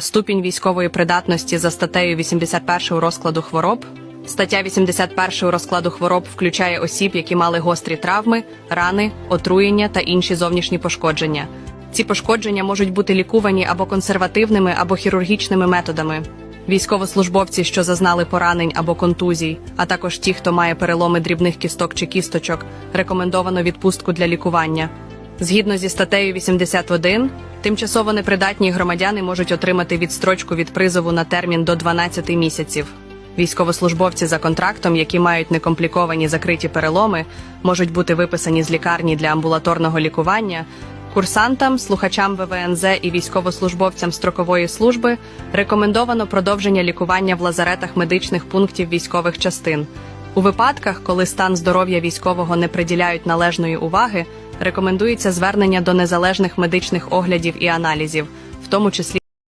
Ступінь військової придатності за статтею 81 розкладу хвороб. Стаття 81 розкладу хвороб включає осіб, які мали гострі травми, рани, отруєння та інші зовнішні пошкодження. Ці пошкодження можуть бути лікувані або консервативними, або хірургічними методами. Військовослужбовці, що зазнали поранень або контузій, а також ті, хто має переломи дрібних кісток чи кісточок, рекомендовано відпустку для лікування. Згідно зі статтею 81, тимчасово непридатні громадяни можуть отримати відстрочку від призову на термін до 12 місяців. Військовослужбовці за контрактом, які мають некомпліковані закриті переломи, можуть бути виписані з лікарні для амбулаторного лікування. Курсантам, слухачам ВВНЗ і військовослужбовцям строкової служби рекомендовано продовження лікування в лазаретах медичних пунктів військових частин. У випадках, коли стан здоров'я військового не приділяють належної уваги, рекомендується звернення до незалежних медичних оглядів і аналізів, в тому числі